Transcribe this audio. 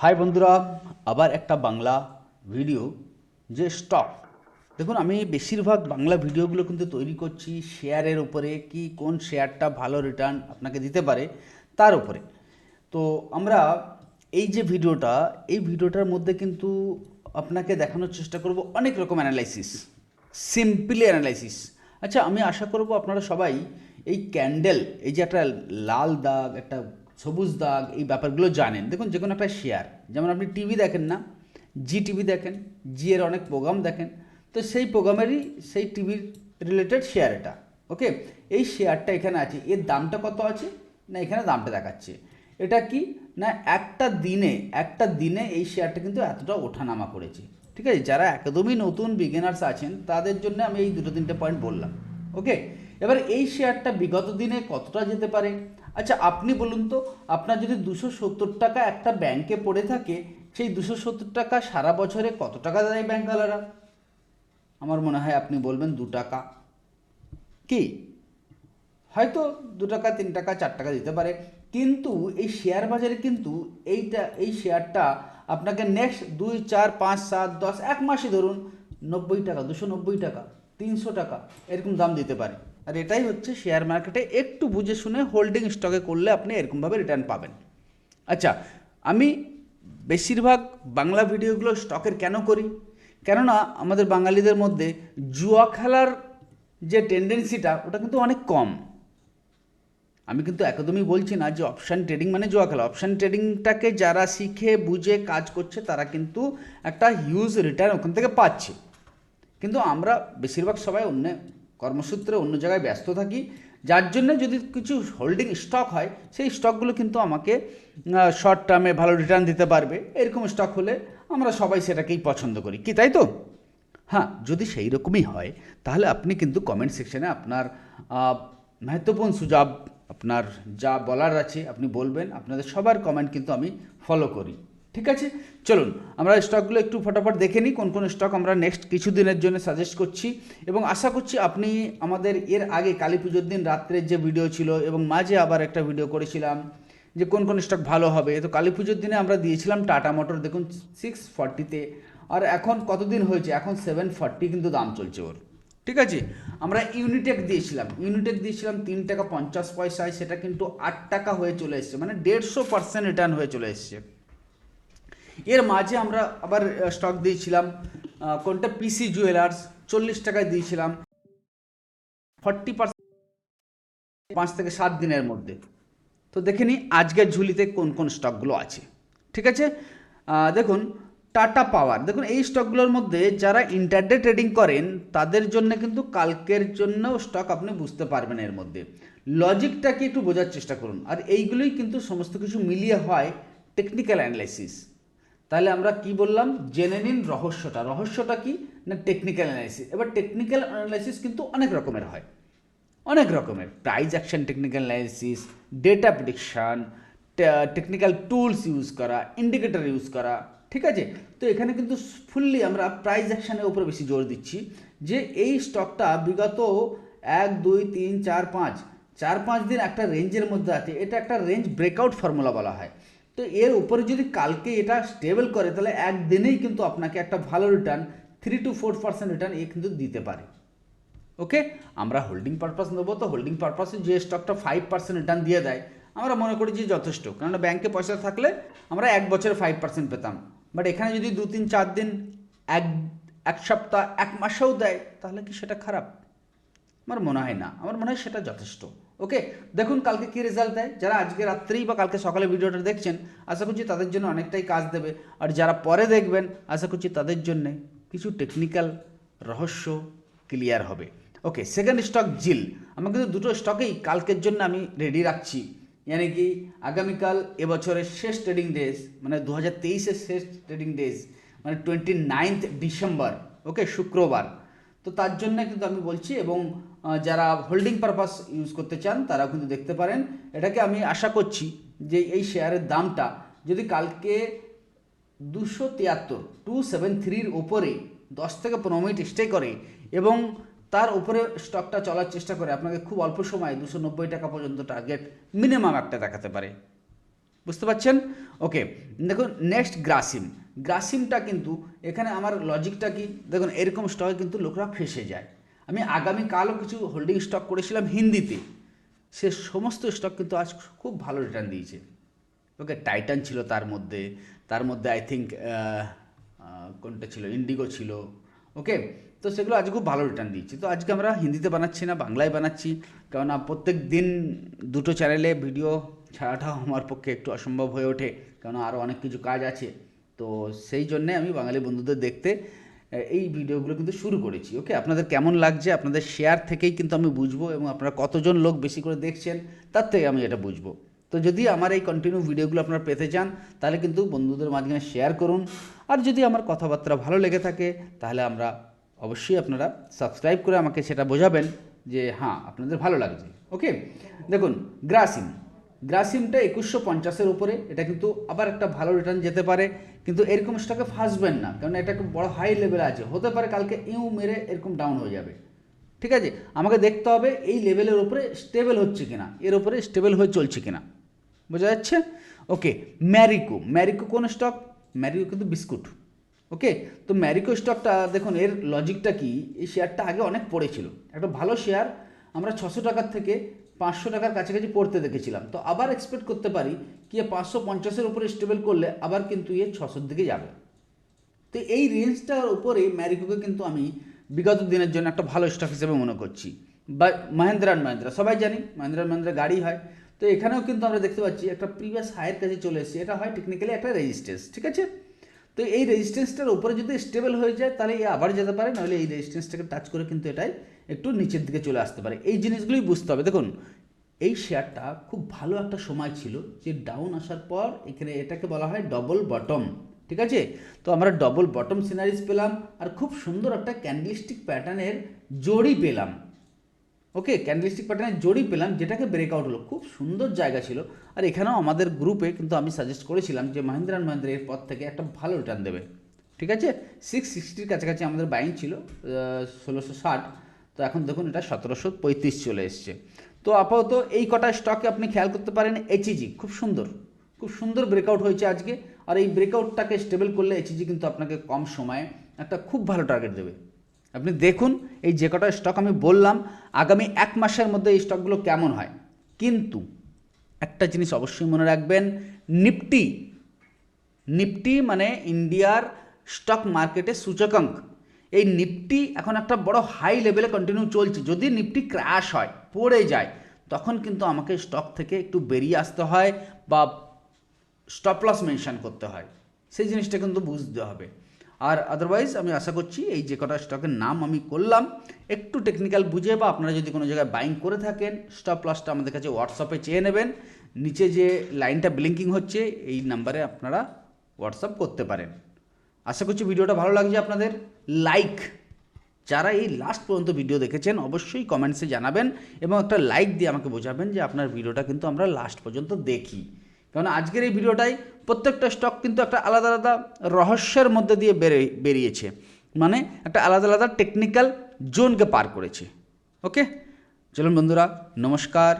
High বন্ধুরা, আবার একটা বাংলা ভিডিও যে স্টক দেখুন, আমি বেশিরভাগ বাংলা ভিডিওগুলো কিন্তু তৈরি করছি শেয়ারের উপরে, কি কোন শেয়ারটা ভালো রিটার্ন আপনাকে দিতে পারে তার উপরে। তো আমরা এই যে ভিডিওটা এই ভিডিওটার মধ্যে কিন্তু আপনাকে দেখানোর চেষ্টা করব অনেক রকম অ্যানালাইসিস সিম্পলি অ্যানালাইসিস আচ্ছা আমি আশা করব আপনারা সবাই এই ক্যান্ডেল এই যে একটা লাল দাগ, একটা সবুজ দাগ, এই ব্যাপারগুলো জানেন। দেখুন, যে কোনো একটা শেয়ার যেমন আপনি টিভি দেখেন না জি টিভি দেখেন জি এর অনেক প্রোগ্রাম দেখেন, তো সেই প্রোগ্রামেরই সেই টিভির রিলেটেড শেয়ার এটা ওকে এই শেয়ারটা এখানে আছে। এর দামটা কত আছে? না, এখানে দামটা দেখাচ্ছে। এটা কি? না, একটা দিনে একটা দিনে এই শেয়ারটা কিন্তু এতটা ওঠানামা করেছে, ঠিক আছে? যারা একদমই নতুন বিগিনার্স আছেন, তাদের জন্য আমি এই দুটো তিনটে পয়েন্ট বললাম ওকে এবার এই শেয়ারটা বিগত দিনে কতটা যেতে পারে? আচ্ছা আপনি বলুন তো, আপনার যদি দুশো সত্তর টাকা একটা ব্যাংকে পড়ে থাকে, সেই দুশো সত্তর টাকা সারা বছরে কত টাকা দেয় ব্যাংকওয়ালারা? আমার মনে হয় আপনি বলবেন দু টাকা। কি? হয়তো দু টাকা, তিন টাকা, চার টাকা দিতে পারে। কিন্তু এই শেয়ার বাজারে কিন্তু এইটা, এই শেয়ারটা আপনাকে নেক্সট দুই, চার, পাঁচ, সাত, দশ, এক মাসে ধরুন, নব্বই টাকা, দুশো নব্বই টাকা, তিনশো টাকা, এরকম দাম দিতে পারে। আর এটাই হচ্ছে শেয়ার মার্কেটে একটু বুঝে শুনে হোল্ডিং স্টকে করলে আপনি এরকমভাবে রিটার্ন পাবেন। আচ্ছা আমি বেশিরভাগ বাংলা ভিডিওগুলো স্টকের কেন করি? কেননা আমাদের বাঙালিদের মধ্যে জুয়া খেলার যে টেন্ডেন্সিটা ওটা কিন্তু অনেক কম। আমি কিন্তু একদমই বলছি না যে অপশান ট্রেডিং মানে জুয়া খেলা। অপশান ট্রেডিংটাকে যারা শিখে, বুঝে, কাজ করছে, তারা কিন্তু একটা হিউজ রিটার্ন ওখান থেকে পাচ্ছে। কিন্তু আমরা বেশিরভাগ সবাই অন্য কর্মসূত্রে অন্য জায়গায় ব্যস্ত থাকি, যার জন্য যদি কিছু হোল্ডিং স্টক হয়, সেই স্টকগুলো কিন্তু আমাকে শর্ট টার্মে ভালো রিটার্ন দিতে পারবে। এরকম স্টক হলে আমরা সবাই সেটাকেই পছন্দ করি। কি তাই তো? হ্যাঁ যদি সেই রকমই হয়, তাহলে আপনি কিন্তু কমেন্ট সেকশানে আপনার মাহাত্মপূর্ণ সুযোগ, আপনার যা বলার আছে, আপনি বলবেন, আপনাদের সবার কমেন্ট কিন্তু আমি ফলো করি। ঠিক আছে? চলুন, আমরা স্টকগুলো একটু ফটাফট দেখে নিই, কোন কোন স্টক আমরা নেক্সট কিছু দিনের জন্য সাজেস্ট করছি। এবং আশা করছি আপনি আমাদের এর আগে কালী পুজোর দিন, রাত্রের যে ভিডিও ছিল এবং মাঝে আবার একটা ভিডিও করেছিলাম যে কোন কোন স্টক ভালো হবে। তো কালী পুজোর দিনে আমরা দিয়েছিলাম টাটা মোটর দেখুন সিক্স ফর্টিতে আর এখন কতদিন হয়েছে? এখন সেভেন ফর্টি কিন্তু দাম চলছে ওর। ঠিক আছে? আমরা ইউনিটেক দিয়েছিলাম। ইউনিটেক দিয়েছিলাম তিন টাকা পঞ্চাশ পয়সায়, সেটা কিন্তু আট টাকা হয়ে চলে এসছে। মানে দেড়শো পার্সেন্ট রিটার্ন হয়ে চলে এসছে। এর মাঝে আমরা আবার স্টক দিয়েছিলাম কোনটা? পিসি জুয়েলার্স চল্লিশ টাকায় দিয়েছিলাম। ফর্টি পার্সেন্ট পাঁচ থেকে সাত দিনের মধ্যে। তো দেখে নিই আজকের ঝুলিতে কোন কোন স্টকগুলো আছে। ঠিক আছে? দেখুন টাটা পাওয়ার দেখুন, এই স্টকগুলোর মধ্যে যারা ইন্টারডে ট্রেডিং করেন, তাদের জন্য কিন্তু কালকের জন্য স্টক আপনি বুঝতে পারবেন এর মধ্যে। লজিকটাকে একটু বোঝার চেষ্টা করুন। আর এইগুলোই কিন্তু সমস্ত কিছু মিলিয়ে হয় টেকনিক্যাল অ্যানালাইসিস তাহলে আমরা কি বললাম? জেনে নিন রহস্যটা। রহস্যটা কি? না টেকনিক্যাল অ্যানালাইসিস এবার টেকনিক্যাল অ্যানালাইসিস কিন্তু অনেক রকমের হয়। অনেক রকমের। Price action technical analysis data prediction technical tools use করা ইন্ডিকেটর ইউজ করা, ঠিক আছে? তো এখানে কিন্তু ফুললি আমরা প্রাইজ অ্যাকশনের উপরে বেশি জোর দিচ্ছি যে এই স্টকটা বিগত এক, দুই, তিন, চার, পাঁচ চার, পাঁচ দিন একটা রেঞ্জের মধ্যে আছে। এটা একটা রেঞ্জ ব্রেকআউট ফর্মুলা বলা হয়। তো এর উপরে যদি কালকে এটা স্টেবল করে, তাহলে একদিনেই কিন্তু আপনাকে একটা ভালো return three two four percent return এ কিন্তু দিতে পারে। ওকে আমরা হোল্ডিং পারপাস নেব, তো হোল্ডিং পারপাসে যে স্টকটা ফাইভ পার্সেন্ট রিটার্ন দিয়ে দেয়, আমরা মনে করি যে যথেষ্ট। কেননা ব্যাংকে পয়সা থাকলে আমরা এক বছরে ফাইভ পার্সেন্ট পেতাম। বাট এখানে যদি দু, তিন, চার দিন, এক এক সপ্তাহ, এক মাসেও দেয়, তাহলে কি সেটা খারাপ? আমার মনে হয় না। আমার মনে হয় সেটা যথেষ্ট। ওকে দেখুন কালকে কি রেজাল্ট দেয়? যারা আজকে রাত্রেই বা কালকে সকালে ভিডিওটা দেখছেন, আশা করছি তাদের জন্য অনেকটাই কাজ দেবে। আর যারা পরে দেখবেন, আশা করছি তাদের জন্যে কিছু টেকনিক্যাল রহস্য ক্লিয়ার হবে। ওকে সেকেন্ড স্টক জিল আমার কিন্তু দুটো স্টকেই কালকের জন্য আমি রেডি রাখছি। মানে কি, আগামীকাল এবছরের শেষ ট্রেডিং ডেজ মানে দু হাজার তেইশের শেষ ট্রেডিং ডেজ মানে টোয়েন্টি নাইনথ ডিসেম্বর ওকে শুক্রবার। তো তার জন্য কিন্তু আমি বলছি, এবং যারা হোল্ডিং পারপাস ইউজ করতে চান তারা কিন্তু দেখতে পারেন। এটাকে আমি আশা করছি যে এই শেয়ারের দামটা যদি কালকে দুশো তিয়াত্তর টু সেভেন থ্রির ওপরে দশ থেকে পনেরো মিনিট স্টে করে এবং তার উপরে স্টকটা চলার চেষ্টা করে, আপনাকে খুব অল্প সময়ে দুশো নব্বই টাকা পর্যন্ত টার্গেট মিনিমাম একটা দেখাতে পারে। বুঝতে পারছেন? ওকে দেখুন নেক্সট গ্রাসিম গ্রাসিমটা কিন্তু, এখানে আমার লজিকটা কি? দেখুন, এরকম স্টকে কিন্তু লোকরা ফেসে যায়। আমি আগামীকালও কিছু হোল্ডিং স্টক করেছিলাম হিন্দিতে। সে সমস্ত স্টক কিন্তু আজ খুব ভালো রিটার্ন দিয়েছে। ওকে টাইটান ছিল তার মধ্যে। তার মধ্যে আই থিঙ্ক কোনটা ছিল? ইন্ডিগো ছিল। ওকে, তো সেগুলো আজ খুব ভালো রিটার্ন দিয়েছে। তো আজকে আমরা হিন্দিতে বানাচ্ছি না, বাংলায় বানাচ্ছি। কেননা প্রত্যেক দিন দুটো চ্যানেলে ভিডিও ছাড়াটাও আমার পক্ষে একটু অসম্ভব হয়ে ওঠে। কেননা আরও অনেক কিছু কাজ আছে। তো সেই জন্যে আমি বাঙালি বন্ধুদের দেখতে এই ভিডিওগুলো কিন্তু শুরু করেছি ওকে আপনাদের কেমন লাগছে? আপনাদের শেয়ার থেকেই কিন্তু আমি বুঝব এবং আপনারা কতজন লোক বেশি করে দেখছেন, তার থেকে আমি এটা বুঝব। তো যদি আমার এই কন্টিনিউ ভিডিওগুলো আপনারা পেতে চান, তাহলে কিন্তু বন্ধুদের মাঝখানে শেয়ার করুন। আর যদি আমার কথাবার্তা ভালো লেগে থাকে, তাহলে আমরা অবশ্যই আপনারা সাবস্ক্রাইব করে আমাকে সেটা বোঝাবেন যে হ্যাঁ আপনাদের ভালো লাগছে ওকে দেখুন, গ্রাসিম। গ্রাসিমটা একুশশো পঞ্চাশের উপরে, এটা কিন্তু আবার একটা ভালো রিটার্ন যেতে পারে, কিন্তু এরকম স্টকে ফাঁসবেন না, কারণ এটা একটু বড় হাই লেভেলে আছে, হতে পারে কালকে ইউ মেরে এরকম ডাউন হয়ে যাবে, ঠিক আছে? আমাকে দেখতে হবে এই লেভেলের উপরে স্টেবল হচ্ছে কিনা, এর উপরে স্টেবল হয়ে চলছে কিনা, বোঝা যাচ্ছে? ওকে ম্যারিকো ম্যারিকো কোন স্টক ম্যারিকো কিন্তু বিস্কুট ওকে তো ম্যারিকো স্টকটা দেখুন, এর লজিকটা কি, এই শেয়ারটা আগে অনেক পড়েছিল, একটা ভালো শেয়ার আমরা ছশো টাকার থেকে পাঁচশো টাকার কাছাকাছি পড়তে দেখেছিলাম। তো আবার এক্সপেক্ট করতে পারি কি পাঁচশো পঞ্চাশের উপরে স্টেবল করলে আবার কিন্তু এ ছশোর দিকে যাবে। তো এই রেঞ্জটার উপরে ম্যারিকোকে কিন্তু আমি বিগত দিনের জন্য একটা ভালো স্টক হিসেবে মনে করছি। বা মাহেন্দ্রা অ্যান্ড মাহেন্দ্রা সবাই জানি মাহেন্দ্রা অ্যান্ড মাহেন্দ্রা গাড়ি হয়। তো এখানেও কিন্তু আমরা দেখতে পাচ্ছি একটা প্রিভিয়াস হায়ের কাছে চলে এসেছে। এটা হয় টেকনিক্যালি একটা রেজিস্ট্যান্স ঠিক আছে? তো এই রেজিস্ট্যান্সটার উপরে যদি স্টেবল হয়ে যায়, তাহলে এ আবার যেতে পারে, নাহলে এই রেজিস্ট্যান্সটাকে টাচ করে কিন্তু এটাই একটু নিচের দিকে চলে আসতে পারে। এই জিনিসগুলোই বুঝতে হবে। দেখুন, এই শেয়ারটা খুব ভালো একটা সময় ছিল, যে ডাউন আসার পর এখানে এটাকে বলা হয় ডবল বটম ঠিক আছে? তো আমরা ডবল বটম সিনারিজ পেলাম আর খুব সুন্দর একটা ক্যান্ডেলস্টিক প্যাটার্নের জড়ি পেলাম। ওকে ক্যান্ডেলস্টিক প্যাটার্নের জড়ি পেলাম, যেটাকে ব্রেকআউট হলো। খুব সুন্দর জায়গা ছিল। আর এখানেও আমাদের গ্রুপে কিন্তু আমি সাজেস্ট করেছিলাম যে মাহিন্দ্রা অ্যান্ড মাহিন্দ্রা এর পর থেকে একটা ভালো রিটার্ন দেবে। ঠিক আছে? সিক্স সিক্সটির কাছাকাছি আমাদের বাইং ছিল ষোলোশো ষাট। তো এখন দেখুন এটা সতেরোশো পঁয়ত্রিশ চলে এসছে। তো আপাতত এই কটা স্টকে আপনি খেয়াল করতে পারেন এইচইজি খুব সুন্দর। খুব সুন্দর ব্রেকআউট হয়েছে আজকে। আর এই ব্রেকআউটটাকে স্টেবল করলে এইচইজি কিন্তু আপনাকে কম সময়ে একটা খুব ভালো টার্গেট দেবে। আপনি দেখুন এই যে কটা স্টক আমি বললাম, আগামী এক মাসের মধ্যে এই স্টকগুলো কেমন হয়। কিন্তু একটা জিনিস অবশ্যই মনে রাখবেন, নিফটি নিফটি মানে ইন্ডিয়ার স্টক মার্কেটে সূচকাঙ্ক। এই নিফটি এখন একটা বড় হাই লেভেলে কন্টিনিউ চলছে। যদি নিফটি ক্র্যাশ হয়, পড়ে যায়, তখন কিন্তু আমাকে স্টক থেকে একটু বেরিয়ে আসতে হয় বা স্টপ লস মেনশন করতে হয়। সেই জিনিসটা কিন্তু বুঝতে হবে। আর আদারওয়াইজ আমি আশা করছি এই যে কটা স্টকের নাম আমি করলাম, একটু টেকনিক্যাল বুঝে বা আপনারা যদি কোনো জায়গায় বাইং করে থাকেন স্টপ লসটা আমাদের কাছে হোয়াটসঅ্যাপে চেয়ে নেবেন। নিচে যে লাইনটা ব্লিঙ্কিং হচ্ছে, এই নাম্বারে আপনারা হোয়াটসঅ্যাপ করতে পারেন। আশা করছি ভিডিওটা ভালো লাগছে আপনাদের। লাইক যারা এই লাস্ট পর্যন্ত ভিডিও দেখেছেন, অবশ্যই কমেন্টসে জানাবেন এবং একটা লাইক দিয়ে আমাকে বোঝাবেন যে আপনার ভিডিওটা কিন্তু আমরা লাস্ট পর্যন্ত দেখি। কারণ আজকের এই ভিডিওটাই প্রত্যেকটা স্টক কিন্তু একটা আলাদা আলাদা রহস্যের মধ্যে দিয়ে বেরে, বেরিয়েছে। মানে একটা আলাদা আলাদা টেকনিক্যাল জোনকে পার করেছে। ওকে চলুন বন্ধুরা, নমস্কার।